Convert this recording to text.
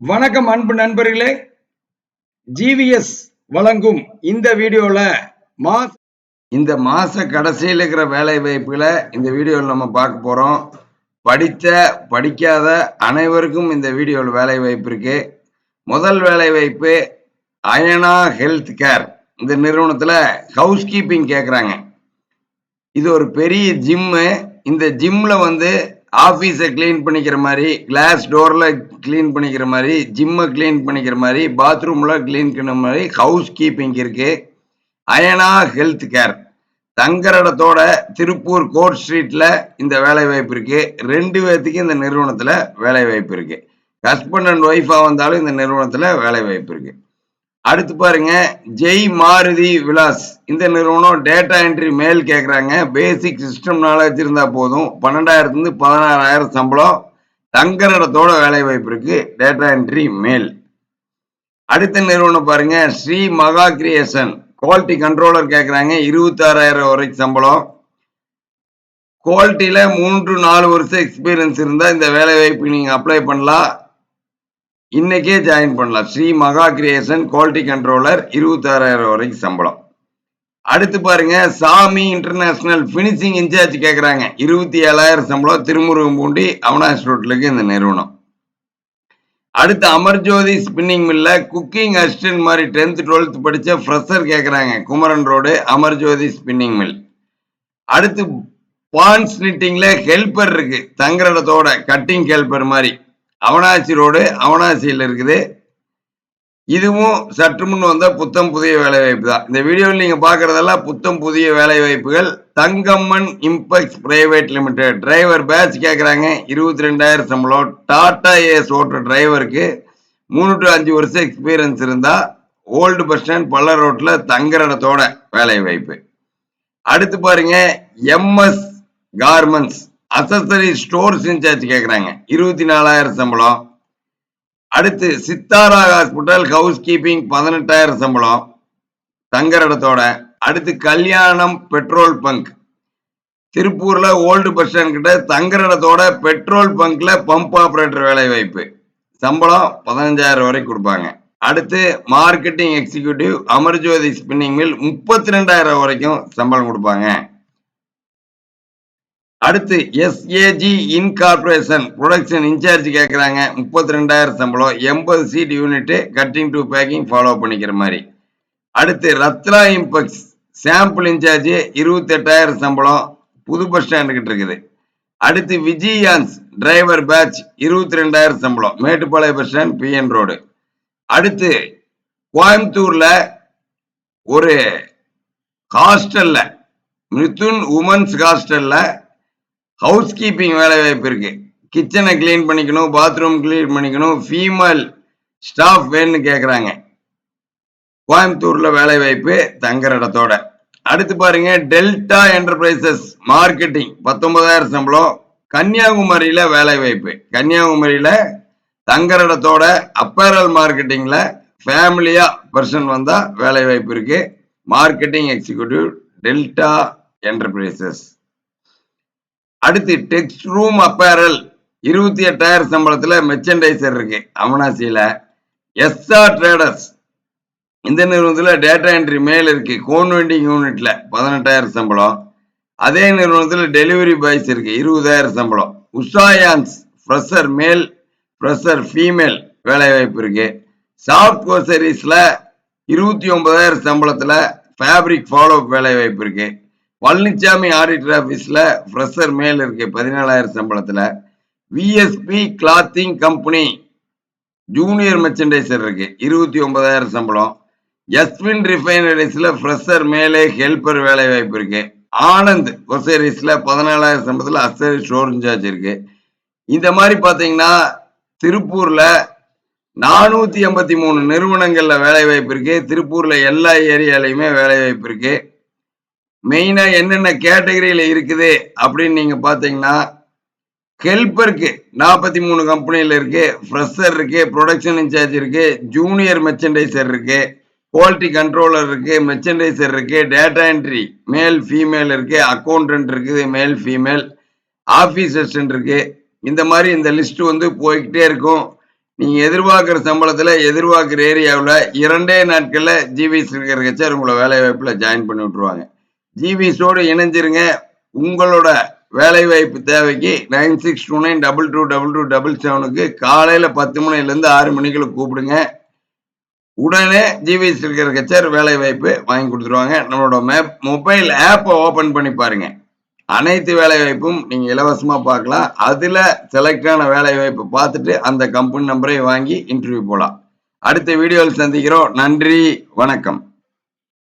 வணக்கம் அன்பு நண்பர்களே. ஜிவிஎஸ் வழங்கும் இந்த வீடியோல மாச இந்த மாச கடைசியில் இருக்கிற வேலை வாய்ப்புகளை இந்த வீடியோவில் நம்ம பார்க்க போறோம். படித்த படிக்காத அனைவருக்கும் இந்த வீடியோவில் வேலை வாய்ப்பு இருக்கு. முதல் வேலை வாய்ப்பு அயனா ஹெல்த் கேர் இந்த நிறுவனத்தில் ஹவுஸ் கீப்பிங் கேட்குறாங்க இது ஒரு பெரிய ஜிம்மு. இந்த ஜிம்மில் வந்து ஆஃபீஸை க்ளீன் பண்ணிக்கிற மாதிரி கிளாஸ் டோரில் க்ளீன் பண்ணிக்கிற மாதிரி ஜிம்மை க்ளீன் பண்ணிக்கிற மாதிரி பாத்ரூமில் க்ளீன் பண்ண மாதிரி ஹவுஸ் கீப்பிங் இருக்குது அயனா ஹெல்த் கேர் தங்குற இடத்தோட திருப்பூர் கோர்ட் ஸ்ட்ரீட்டில் இந்த வேலைவாய்ப்பு இருக்குது ரெண்டு பேர்த்துக்கு இந்த நிறுவனத்தில் வேலை வாய்ப்பு ஹஸ்பண்ட் அண்ட் ஒய்ஃபாக வந்தாலும் இந்த நிறுவனத்தில் வேலை வாய்ப்பு அடுத்து பாருங்க ஜெய் மாருதி விலாஸ். இந்த நிறுவனம் டேட்டா என்ட்ரி மேல் கேட்குறாங்க பேசிக் சிஸ்டம் நாலேஜ் இருந்தால் போதும். பன்னெண்டாயிரத்துலேருந்து பதினாறாயிரம் சம்பளம். தங்குற இடத்தோட வேலை வாய்ப்பு இருக்கு. டேட்டா என்ட்ரி மேல் அடுத்த நிறுவனம் பாருங்க. ஸ்ரீ மகா கிரியேஷன். குவாலிட்டி கண்ட்ரோலர் கேட்குறாங்க இருபத்தாறாயிரம் வரைக்கும் சம்பளம். குவாலிட்டியில் மூன்று நாலு வருஷம் எக்ஸ்பீரியன்ஸ் இருந்தால் இந்த வேலை வாய்ப்பு நீங்கள் அப்ளை பண்ணலாம். இன்னைக்கே ஜாயின் பண்ணலாம். ஸ்ரீ மகா கிரியேஷன் குவாலிட்டி கண்ட்ரோலர் இருபத்தாறாயிரம் வரைக்கும் சம்பளம். அடுத்து பாருங்க சாமி இன்டர்நேஷனல் பினிஷிங் இன்சார்ஜ் கேட்குறாங்க இருபத்தி ஏழாயிரம் சம்பளம் திருமுருகம்பூண்டி அவனாஸ் ரோட்லுக்கு இந்த நிறுவனம். அடுத்து அமர்ஜோதி ஸ்பின்னிங் மில்ல குக்கிங் அசிஸ்டன்ட் மாதிரி டென்த் டுவெல்த் படிச்ச ஃப்ரெஷர் கேட்குறாங்க Kumaran road Amarjothi spinning mill அடுத்து பான்ஸ் நிட்டிங்ல ஹெல்பர் இருக்கு. தங்குற இடத்தோட கட்டிங் ஹெல்பர் மாதிரி. அவனாசி ரோடு அவனாசியில் இருக்குது. இதுவும் சற்று முன் வந்த புத்தம் புதிய வேலை வாய்ப்பு தான். இந்த வீடியோவில் நீங்க பார்க்குறதெல்லாம் புத்தம் புதிய வேலை வாய்ப்புகள் Thangamman impex private limited. Driver batch கேட்குறாங்க இருபத்தி ரெண்டாயிரம் சம்பளம். டாடா ஏஸ் ஓட்டுற டிரைவருக்கு மூணு டு அஞ்சு வருஷம் எக்ஸ்பீரியன்ஸ் இருந்தா ஓல்டு பஸ் ஸ்டாண்ட் பள்ள ரோட்ல தங்குற இடத்தோட வேலை வாய்ப்பு அடுத்து பாருங்க MS garments. Accessory stores incharge கேட்குறாங்க இருபத்தி நாலாயிரம் சம்பளம். அடுத்து சித்தாரா ஹாஸ்பிட்டல் ஹவுஸ் கீப்பிங் பதினெட்டாயிரம் சம்பளம் தங்குற இடத்தோட. அடுத்து கல்யாணம் பெட்ரோல் பங்க். திருப்பூர்ல ஓல்டு பஸ் ஸ்டாண்ட் கிட்ட தங்குற இடத்தோட பெட்ரோல் பங்க்ல பம்ப் ஆபரேட்டர் வேலை வாய்ப்பு. சம்பளம் பதினஞ்சாயிரம் வரை கொடுப்பாங்க. அடுத்து marketing executive Amarjothi spinning mill முப்பத்தி ரெண்டாயிரம் வரைக்கும் சம்பளம் கொடுப்பாங்க. அடுத்து எஸ்ஏஜி இன்கார்பரேஷன் ப்ரொடக்ஷன் இன்சார்ஜ் கேட்குறாங்க முப்பத்தி ரெண்டாயிரம் சம்பளம் எண்பது seat unit cutting to packing follow பண்ணிக்கிற மாதிரி. அடுத்து ரத்னா இம்பெக்ஸ் சாம்பிள் இன்சார்ஜ் இருபத்தெட்டாயிரம் சம்பளம் புது பஸ் ஸ்டாண்டுகிட்டு இருக்குது. அடுத்து விஜயான்ஸ் டிரைவர் பேட்ச் இருபத்தி ரெண்டாயிரம் சம்பளம் Mettupalayam bus stand PN road அடுத்து கோயம்புத்தூர்ல ஒரு ஹாஸ்டல்ல மிதுன் உமன்ஸ் ஹாஸ்டல்ல ஹவுஸ் கீப்பிங் வேலை வாய்ப்பு இருக்கு. கிச்சனை க்ளீன் பண்ணிக்கணும் பாத்ரூம் கிளீன் பண்ணிக்கணும் ஃபீமேல் ஸ்டாஃப் வேணும்னு கேட்குறாங்க கோயம்புத்தூர்ல வேலை வாய்ப்பு தங்குற இடத்தோட. அடுத்து பாருங்க டெல்டா என்டர்பிரைசஸ் மார்க்கெட்டிங் பத்தொன்பதாயிரம் சம்பளம். கன்னியாகுமரியில வேலை வாய்ப்பு. கன்னியாகுமரியில தங்குற இடத்தோட அப்பேரல் மார்க்கெட்டிங்ல ஃபேமிலியா பர்சன் வந்தா வேலை வாய்ப்பு இருக்கு. மார்க்கெட்டிங் எக்ஸிக்யூட்டிவ் டெல்டா என்டர்பிரைசஸ் அடுத்து டெக்ஸ்ட் ரூம் அப்பேரல் இருபத்தி எட்டாயிரம் சம்பளத்துல மெர்ச்சன்டைசர் இருக்கு. அவனாசியில எஸ்ஆர் ட்ரேடர்ஸ் இந்த நிறுவனத்துல டேட்டா என்ட்ரி மேல் இருக்கு. கோன் வெண்டிங் யூனிட்ல பதினெட்டாயிரம் சம்பளம். அதே நிறுவனத்துல டெலிவரி பாய்ஸ் இருக்கு. இருபதாயிரம் சம்பளம். உஷாயான்ஸ் ஃப்ரெஷர் மேல் ஃப்ரெஷர் ஃபீமேல் வேலை வாய்ப்பு இருக்கு சாஃப்ட் கோசரிஸ்ல இருபத்தி ஒன்பதாயிரம் சம்பளத்துல ஃபேப்ரிக் ஃபாலோ வேலை வாய்ப்பு இருக்கு. பழனிசாமி ஆடிட்டர் ஆபீஸ்ல ஃப்ரெஷர் மேல் இருக்கு பதினேழாயிரம் சம்பளத்துல VSP clothing company junior merchandiser இருக்கு. இருபத்தி ஒன்பதாயிரம் சம்பளம். எஸ்வின் ரிஃபைனரிஸ்ல ஃப்ரெஷர் மேலே ஹெல்பர் வேலை வாய்ப்பு இருக்கு. ஆனந்த் ஒசேரிஸ்ல பதினாலாயிரம் சம்பளத்துல அசரி ஸ்டோர் இன்சார்ஜ் இருக்கு. இந்த மாதிரி பாத்தீங்கன்னா திருப்பூர்ல நானூத்தி எண்பத்தி மூணு நிறுவனங்கள்ல வேலை வாய்ப்பு இருக்கு. திருப்பூர்ல எல்லா ஏரியாலையுமே வேலை வாய்ப்பு இருக்கு. மெயினா என்னென்ன கேட்டகரியில இருக்குது அப்படின்னு நீங்க பாத்தீங்கன்னா ஹெல்பருக்கு நாற்பத்தி மூணு கம்பெனியில் இருக்கு ஃப்ரெஷர் இருக்கு ப்ரொடக்ஷன் இன்சார்ஜ் இருக்கு ஜூனியர் மெர்ச்சன்டைசர் இருக்கு குவாலிட்டி கண்ட்ரோலர் இருக்கு மெர்ச்சன்டைசர் இருக்கு டேட்டா என்ட்ரி மேல் ஃபீமேல் இருக்கு அக்கௌண்டன்ட் இருக்குது மேல் ஃபீமேல் ஆஃபீஸ் அசிஸ்டன்ட் இருக்கு. இந்த மாதிரி இந்த லிஸ்ட் வந்து போய்கிட்டே இருக்கும். நீங்கள் எதிர்பார்க்குற சம்பளத்தில் எதிர்பார்க்குற ஏரியாவில் இரண்டே நாட்களில் ஜிவிஸ் இருக்கிற கச்சர் உங்களை வேலை வாய்ப்பில் ஜாயின் பண்ணி விட்ருவாங்க ஜிவிஸோடு இணைஞ்சிருங்க. உங்களோட வேலை வாய்ப்பு தேவைக்கு nine six two nine double two double two double செவனுக்கு காலையில பத்து மணிலேருந்து ஆறு மணிக்குள்ள கூப்பிடுங்க. உடனே ஜிவிஎஸ் இருக்கிற கச்சர் வேலை வாய்ப்பு வாங்கி கொடுத்துருவாங்க. நம்மளோட மேப் மொபைல் ஆப்பை ஓப்பன் பண்ணி பாருங்க. அனைத்து வேலை வாய்ப்பும் நீங்க இலவசமா பார்க்கலாம். அதுல செலக்டான வேலை வாய்ப்பு பார்த்துட்டு அந்த கம்பெனி நம்பரை வாங்கி இன்டர்வியூ போலாம். அடுத்த வீடியோவில் சந்திக்கிறோம். நன்றி வணக்கம்.